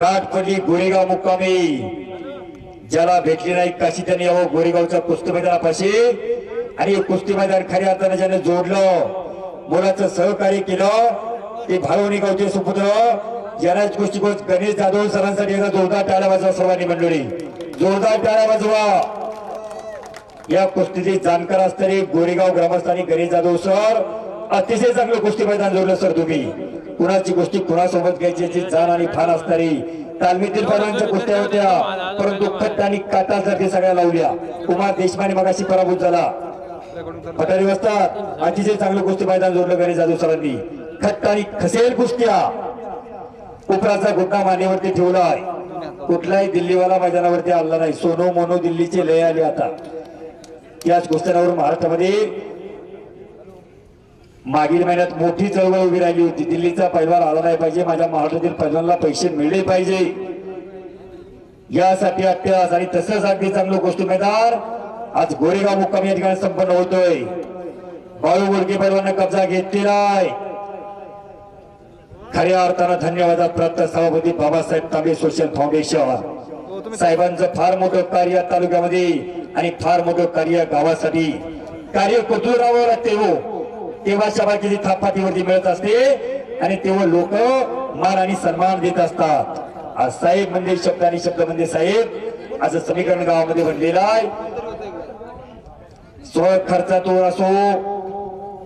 गाठ गोरेगाव मुक्कामी. ज्याला भेटली नाही काशी त्यांनी यावं? गोरेगावच्या कुस्ती मैदानापाशी आणि हे कुस्ती मैदान खऱ्या अर्थाने ज्याने जोडलं मुलाचं सहकार्य केलं ते भावनी गावचे सुपुत्र ज्यालाच कुस्ती कोच गणेश जाधव सरांसाठी याचा जोरदार टाळ्या वाजवा सर्वांनी मंडळी. जोरदार टाळ्या वाजवा. या कुस्तीचे जाणकार असणारे गोरेगाव ग्रामस्थांनी गणेश जाधव सर अतिशय चांगलं कुस्ती मैदान जोडलं सर तुम्ही. कुणाची गोष्टी कुणासोबत घ्यायची याची जाण आणि फान असणारी तालमीतील पहिल्यांच्या कुस्त्या होत्या. परंतु खट्ट आणि काटा जर ते सगळ्या लावल्या कुमार देशमाने मगाशी पराभूत झाला. पठारी वस्तात अतिशय चांगलं कुस्ती मैदान जोडलं गणेश जाधव सरांनी. खट्ट आणि खसेल कुस्त्या. उपराचा गुन्हा मानेवरती ठेवलाय. कुठलाही दिल्लीवाला मैदानावरती आला नाही. सोनो मोनो दिल्लीचे लय आले आता. याच गोष्टींवर महाराष्ट्रामध्ये मागील महिन्यात मोठी चळवळ उभी राहिली होती. दिल्लीचा पैलवान आला नाही पाहिजे माझ्या महाराष्ट्रातील पैलवानला पैसे मिळले पाहिजे. यासाठी अत्यास आणि तसंच अगदी चांगलं गोष्टी मैदान आज गोरेगाव मुक्काम या ठिकाणी संपन्न होतोय. बाळू बोडके पैलवानं कब्जा घेतलेला आहे खऱ्या अर्थानं धन्यवाद प्राप्त सभापती बाबासाहेब तांबे सोशल फाउंडेशन. साहेबांचं फार मोठं कार्य तालुक्यामध्ये आणि फार मोठं कार्य गावासाठी. कार्य कुठून राहावं लागते हो. तेव्हा शबाकीची थापा तेवरती मिळत असते. आणि तेव्हा लोक मान आणि सन्मान देत असतात. आज साहेब म्हणजे शब्द आणि शब्द म्हणजे साहेब. असं समीकरण गावामध्ये बनलेलं आहे. स्व खर्चातून असो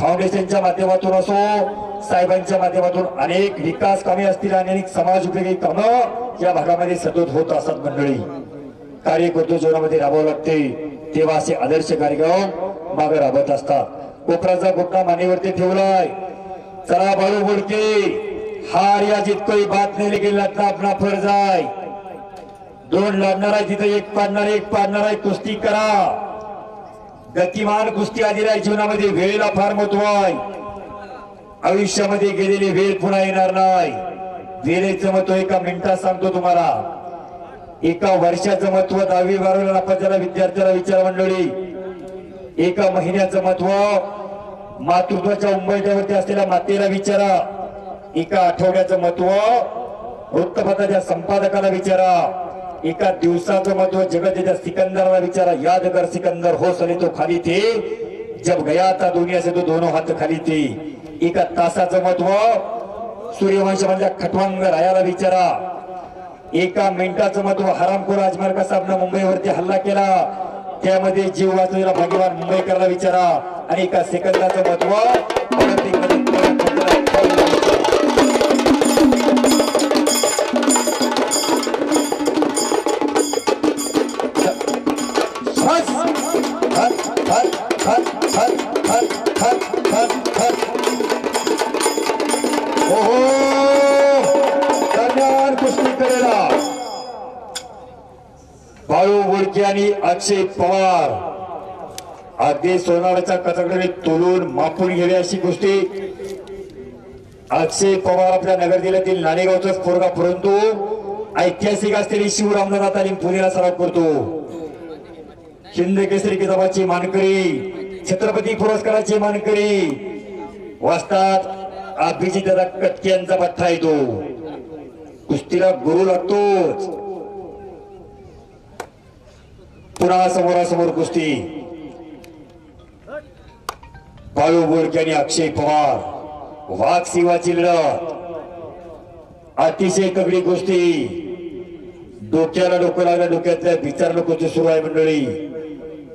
फाउंडेशनच्या माध्यमातून असो साहेबांच्या माध्यमातून अनेक विकास कामे असतील आणि अनेक समाज उपयोगी कामं या भागामध्ये सतत होत असतात मंडळी. कार्य करतो जीवनामध्ये राबावं लागते. तेव्हा असे आदर्श कार्यक्रम मागे राबत असतात. कोपराचा बुक्का मानेवरती ठेवलाय. चला बाळू बोडके हार या जितकोही बात नाही गेला तर आपला फर्ज आहे दोन लढणार आहे तिथे एक पाडणार एक पाडणार आहे कुस्ती करा. गतिमान कुस्ती आधी आहे जीवनामध्ये वेळेला फार महत्त्व आहे. आयुष्यामध्ये गेलेली वेळ पुन्हा येणार नाही. वेळेचं महत्त्व एका मिनिटात सांगतो तुम्हाला. एका वर्षाचं महत्त्व दहावी बारावीला आपण ज्याला विद्यार्थ्याला विचार मंडळी. एका महिन्याचं महत्त्व मातृत्वाच्या उंबरठ्यावरती असलेल्या मातेला विचारा. एका आठवड्याचं महत्त्व वृत्तपत्राच्या संपादकाला विचारा. एका दिवसाचं महत्त्व जगत सिकंदरला विचारा. यादगर सिकंदर हो सले तो खाली थे. जब गया था दुनिया से तो दोनों हात खाली थे. एका तासाचं महत्त्व सूर्यवंश मधल्या खटवांग रायाला विचारा. एका मिनिटाचं महत्त्व हरामखोर अजमेर कसाबनं मुंबईवरती हल्ला केला. त्यामध्ये जीव वाचलेला भाग्यवान मुंबईकरला विचारा आणि एका सेकंदाचं महत्त्व Oh, आणि अक्षय पवार. अगदी सोनाराच्या कथाकडे तोलून मापून गेले अशी गोष्टी. अक्षय पवार आपल्या नगर जिल्ह्यातील नाणेगावचाच पोरगा परंतु ऐतिहासिक असलेली शिवरामदादा आणि पुण्याला सराव करतो. हिंद केसरी किताबाची मानकरी छत्रपती पुरस्काराची मानकरी. वाचतात अभिजित दादा कटके यांचा पठ्ठा येतो. कुस्तीला गुरु लागतोच. पुन्हा समोरासमोर कुस्ती. बाळू बोरके आणि अक्षय पवार. वाघ सिवाची लढत. अतिशय कगडी कुस्ती. डोक्याला डोकं लागलं डोक्यातल्या विचार लोकांची सुरू आहे मंडळी.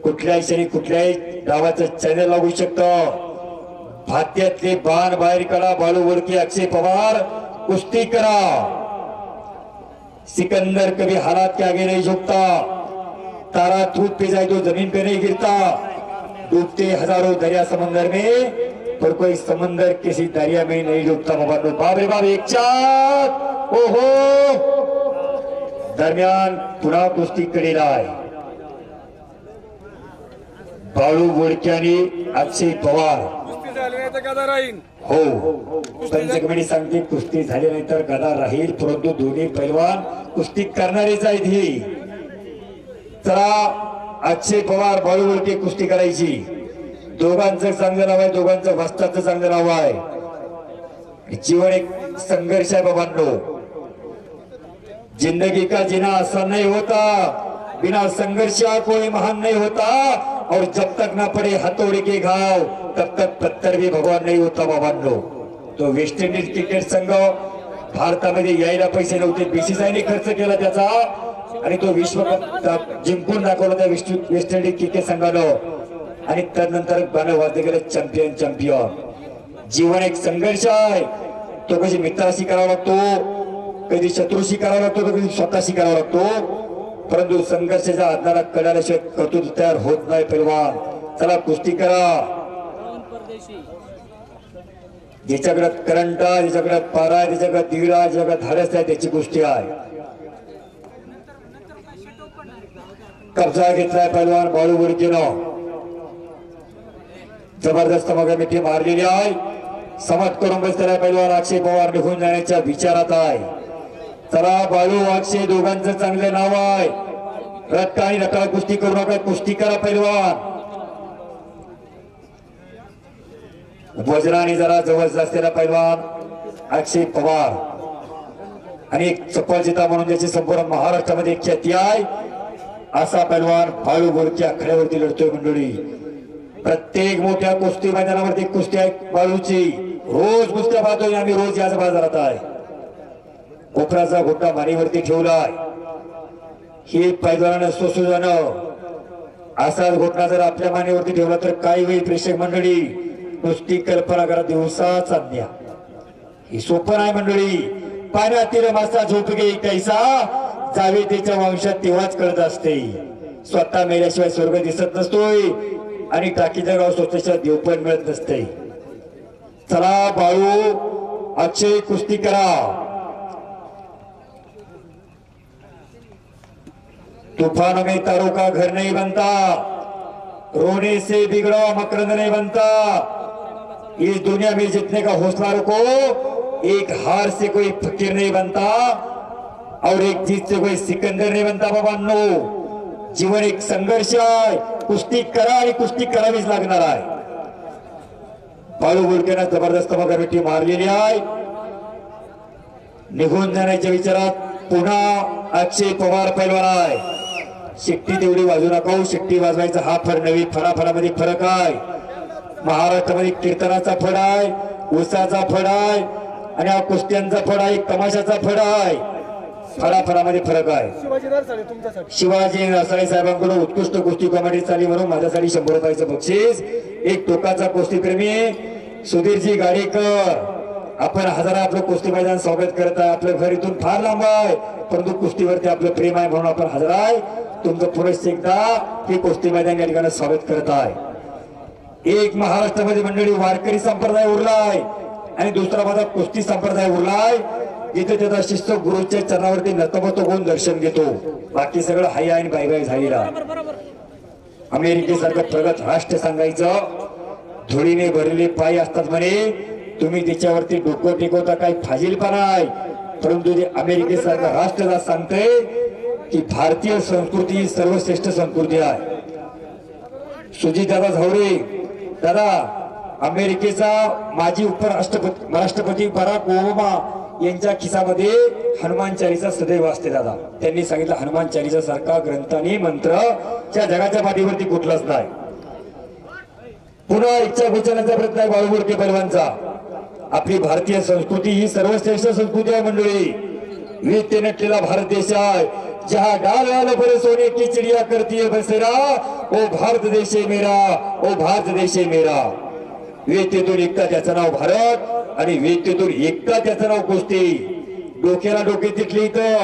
कुठल्याही क्षणी कुठल्याही गावाचं चॅनल लागू शकतं. भात्यातले बाण बाहेर करा बाळू बोरके अक्षय पवार. कुस्ती करा. सिकंदर कभी हालात के आगे नहीं झुकता. तारा थूक पे जाए तो जमीन पे नहीं गिरता। डूबते हजारों दरिया समंदर में पर कोई समंदर किसी दरिया में नहीं डूबता। बाबा बाप रे बाप एक चार ओहो। दरम्यान पुन्हा कुस्ती कडेला आहे बाळू बोडके आणि अक्षय पवार। कुस्ती झाली नाही तर गदा राहीन. हो। कमिटी सांगते कुस्ती झाली नाही तर गदा राहील परंतु दोन्ही पैलवान कुस्ती करणारेच आहेत ही. चला अक्षय पवार बाळूवरती कुस्ती करायची. दोघांचं चांगलं नाव आहे दोघांचं वस्ताचं चांगलं नाव आहे. जीवन एक संघर्ष आहे बाबांनो. जिंदगी का जीना आसान नहीं होता बिना संघर्ष कोई महान नहीं होता. और जब तक ना पडे हथौड़ी के घाव तब तक पत्थर भी भगवान नाही होता बाबांनो. तो वेस्ट इंडिज क्रिकेट संघ भारतामध्ये यायला पैसे नव्हते बीसीसीआयने खर्च केला त्याचा. आणि तो विश्वकप जिंकून दाखवला त्या वेस्ट इंडिज क्रिकेट संघानं. आणि त्यानंतर गाणं वाजले गेलं चॅम्पियन चॅम्पियन जीवन एक संघर्ष आहे. तो कधी मित्राशी करावा लागतो कधी शत्रूशी करावा लागतो तर कधी स्वतःशी करावा लागतो. परंतु संघर्षाच्या आधारात कळाल्याशिवाय कर्तृत्व तयार होत नाही पैलवान चला कुस्ती करा. ज्याच्याकडे करंट आहे ज्याच्याकडे पारा आहे ज्याच्याकडे दीड आहे ज्याच्याकडे धाडस आहे त्याची गोष्टी आहे. कब्जा घेतलाय पैलवान बाळू बुडकीनं जबरदस्त मग मिठी मारलेली आहे. समत करून बसलेला पैलवान अक्षय पवार निघून जाण्याच्या विचारात आहे. चला बाळू अक्षय दोघांचं चांगलं नाव आहे. रक्त आणि रकाळ कुस्ती करू नका कुस्ती करा पैलवान वज्राने जरा जवळ असलेला पैलवान अक्षय पवार. आणि एक चप्पल जिता म्हणून ज्याची संपूर्ण महाराष्ट्रामध्ये ख्याती आहे. असा पैलवान फाळू बोलकी आखड्यावरती लढतोय मंडळी. प्रत्येक मोठ्या कुस्ती मैदानावरती कुस्ती आहे. बाळूची रोज कुस्त्या पाहतोय आम्ही रोज याच बाजारात आहे. कोपराचा घोटा मारीवरती ठेवलाय. हे पैलवानानं सुसुजानं असाच घोटणा जर आपल्या मानेवरती ठेवला तर काही वेळी प्रेक्षक मंडळी? नुसती कल्पना करा दिवसा चांदण्या ही सोपं नाही मंडळी. पाण्यातील मासा झोपगे कैसा? सावित्रीच्या वंशात तेव्हाच कळत असते. स्वतः मेल्याशिवाय स्वर्ग दिसत नसतोय आणि टाकीचं गाव स्वतःच्या देव पण मिळत नसते. चला बाळू अक्षय कुस्ती करा. तूफान में तारों का घर नहीं बनता. रोने से बिगड़ा मकरंद नहीं बनता. इस दुनिया में जीतने का हौसला रखो एक हार से कोई फकीर नहीं बनता. और एक जीत से कोई सिकंदर नहीं बनता बाबांनो जीवन एक संघर्ष आहे कुस्ती करा आणि कुस्ती करावीच लागणार आहे। बाळू बोलकेनं जबरदस्त मगामिठी मारलेली आहे। निघून जाण्याच्या विचारात पुन्हा अक्षय पवार पैलवान आहे। शिट्टी तेवढी वाजू नका शेट्टी शिट्टी वाजवायचा हा फर नवी फराफरामध्ये फरक आहे। महाराष्ट्रामध्ये कीर्तनाचा फड आहे उसाचा फड आहे आणि हा कुस्त्यांचा फड आहे तमाशाचा फड आहे। फराफरामध्ये फरक आहे. शिवाजी नरसाळे साहेबांकडून उत्कृष्ट कुस्ती कॉमेडी चाली म्हणून माझ्यासाठी शंभर रुपयाचं बक्षीस. एक टोकाचा कुस्तीप्रेमी सुधीरजी गाडेकर. आपण हजारा आपलं कुस्ती मैदान स्वागत करत आहे. आपलं घर इथून फार लांब आहे परंतु कुस्तीवरती आपलं प्रेम आहे म्हणून आपण हजर आहे. तुमचं पुरुष एकदा हे कुस्ती मैदान या ठिकाणी स्वागत करत आहे. एक महाराष्ट्रामध्ये मंडळी वारकरी संप्रदाय उरलाय आणि दुसरा माझा कुस्ती संप्रदाय उरलाय. इथे त्याचा शिस्त गुरुच्या चरणावरती नतमत होऊन दर्शन घेतो. बाकी सगळं हाय आणि बाय बाय झालेला. अमेरिकेसारखं प्रगत राष्ट्र सांगायचं. धुळीने भरलेले पाय असतात म्हणे. तुम्ही तिच्यावरती डोकं टेकवता काही फाजीलपणा आहे. परंतु जे अमेरिकेसारखं राष्ट्र आज सांगतंय की भारतीय संस्कृती ही सर्वश्रेष्ठ संस्कृती आहे. सुजित दादा झावरे दादा अमेरिकेचा माजी उपराष्ट्रपती राष्ट्रपती बराक ओबामा यांच्या खिसामध्ये हनुमान चालीसा सदैव असते दादा. त्यांनी सांगितलं हनुमान चालीसा सारखा ग्रंथाने मंत्र त्या जगाच्या पाठीवरती कुठलाच नाही. पुन्हा इच्छा गुचवण्याचा प्रयत्न आहे बाळूमुरके पैलवानचा आपली भारतीय संस्कृती ही सर्वश्रेष्ठ संस्कृती आहे मंडळी. विविधते नटलेला भारत देश आहे. जहा डाल वाल बरे सोने की चिड़िया करती है बसेरा ओ भारत देश मेरा ओ भारत देश मेरा. विविधतेतून एकता त्याचं नाव भारत. आणि विविधतेतून एकता त्याचं नाव कुस्ती. डोक्याला डोके तिथली इथं.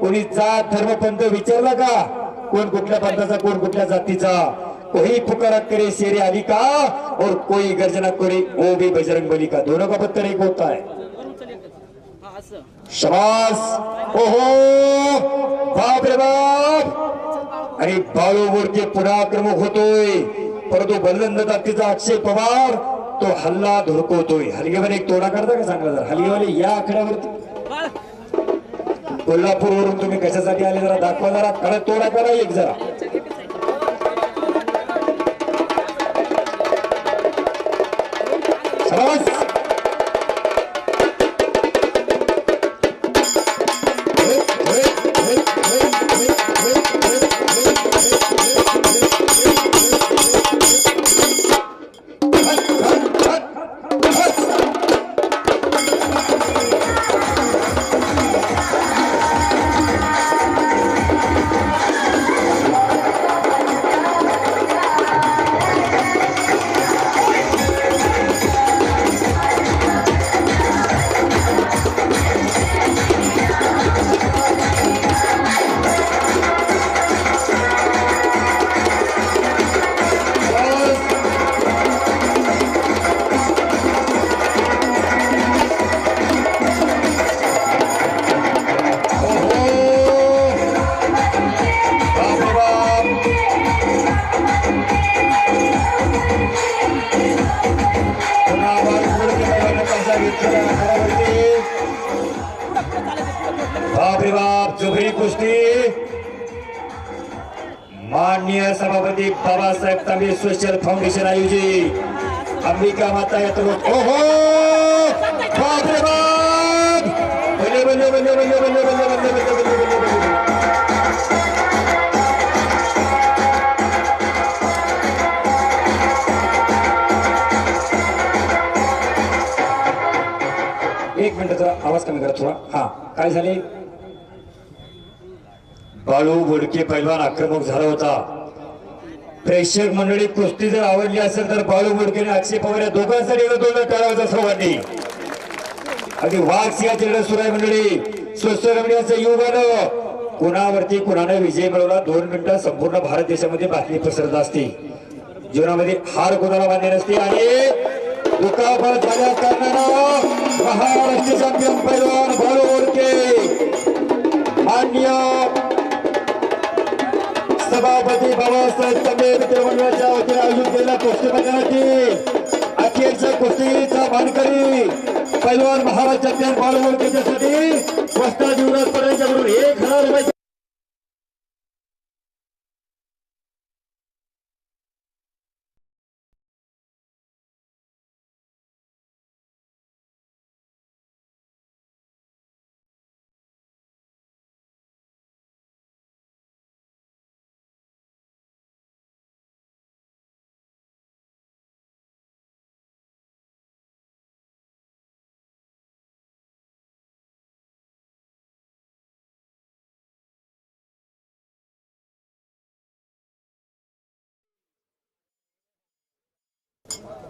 कोणी जात धर्म पंथ विचारला का? कोण कुठल्या पंथाचा कोण कुठल्या जातीचा? कोही पुकारा करे शेरे आली का? और कोई गर्जना करे ओ बे बजरंग बली का? दोनों का पत्थर एक होता है. शबास! ओहो! बाप रे बाप! आणि बाळूवरती मोडके पुन्हा आक्रमक होतोय परंतु बलंद जातीचा अक्षय पवार तो हल्ला धुडकवतोय हलगेवाले एक तोडा करता का सांगा जर? हलगेवाले या आकड्यावरती. कोल्हापूरवरून तुम्ही कशासाठी आले जरा दाखवा जरा. कडक तोडा करा एक जरा. बाबासाहेब तांबे सोशल फाउंडेशन आयोजित अंबिका माता यात्रा ओहो बाप रे बाप बल्ले बल्ले बल्ले बल्ले बल्ले बल्ले बल्ले बल्ले बल्ले एक मिनिट जरा आवाज कमी करा थोडा हा काय झाले बाळू बोडके पैलवान आक्रमक झाला होता प्रेक्षक मंडळी कुस्ती जर आवडली असेल तर बाळू बोडके आणि अक्षय पवार या दोघांसाठी दोन करावं सर्वांनी. अगदी वाघ या चिरडा सुरू आहे मंडळी. सोशल मीडियाचं युग आलं कुणावरती कुणानं विजय मिळवला? दोन मिनिटं संपूर्ण भारत देशामध्ये बातमी पसरत असते. जीवनामध्ये हार कोणाला मान्य नसते आणि दुखापत झाल्या कारणानं महाराष्ट्र चॅम्पियन पैलवान बाळू बोडके मान्य सभापती बाबासाहेब तांबे मंडळाच्या वतीने आयोजित केलेल्या कुस्ती मैदानाची अखेरच्या कुस्तीचा मानकरी पैलवान महाराज चॅम्पियन बाळू त्याच्यासाठी वस्ता जीवनात पर्यंत एक हजार रुपये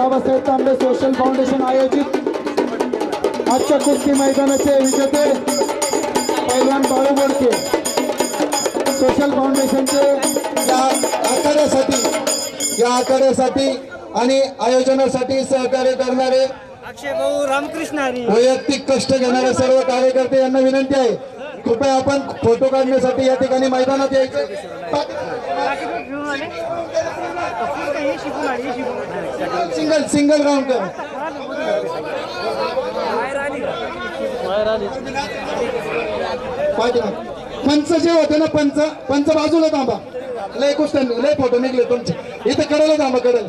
बाबासाहेब तांबे सोशल फाउंडेशन आयोजित. आजच्या कुस्ती मैदानाचे विजेते पैलवान बाळू बोडके सोशल फाउंडेशनचे या आखाड्यासाठी या आखाड्यासाठी आणि आयोजनासाठी सहकार्य करणारे अक्षय भाऊ रामकृष्ण वैयक्तिक कष्ट घेणारे सर्व कार्यकर्ते यांना विनंती आहे. कृपया आपण फोटो काढण्यासाठी या ठिकाणी मैदानात यायचे. सिंगल सिंगल राऊंड कर. पंच जे होते ना पंच पंच बाजूला थांबा. लय गोष्ट लय फोटो निघले तुमचे. इथं कडेला थांबा कडेला.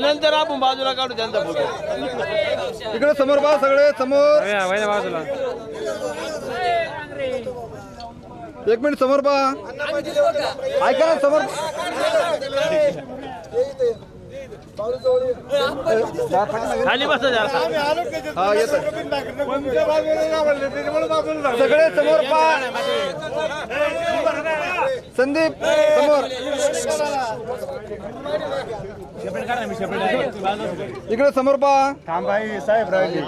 नंतर आपण बाजूला काढू त्यांचा फोटो इकडे समोर बा सगळे समोर बाजूला एक मिनिट समोर बा ऐका ना समोर खाली बस हा येत सगळे समोर पा संदीप समोर. इकडे समोर पहा. थांबाई साहेब राहिले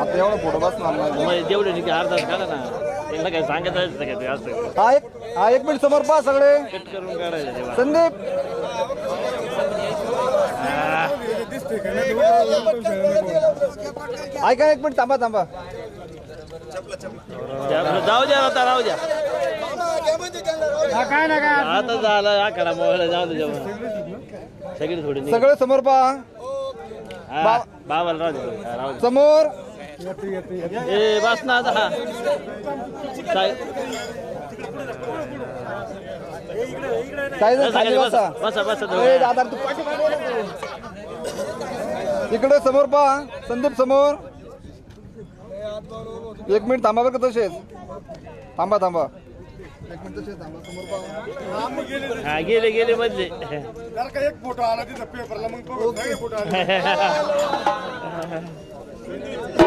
आता एवढं फोटो बसणार नाही. जेवढे अर्धा झाला ना. त्यांना काय सांगायचं असतं का ते असं हा एक हा एक मिनिट समोर पहा सगळे. कट करून काढायचं तेव्हा. संदीप. ऐका एक मिनिट थांबा थांबा. जाऊ द्या आता राहू द्या. काय ना काय आता झालं आकडा मोबाईल जाऊ दे जेव्हा सगळी थोडी. सगळे समोर पहा. बाबाला राहू दे हा, राहू समोर. ए बस ना आता. काय काय झालं? खाली बसा बसा. बसा ए, दादा तू पाठीमागे ये. इकडे समोर पहा संदीप समोर. एक मिनिट थांबा बरं का तसेच. थांबा थांबा. एक मिनिट तसेच थांबा समोर पहा. हा गेले गेले मधले. एक फोटो आला तिथं पेपरला मग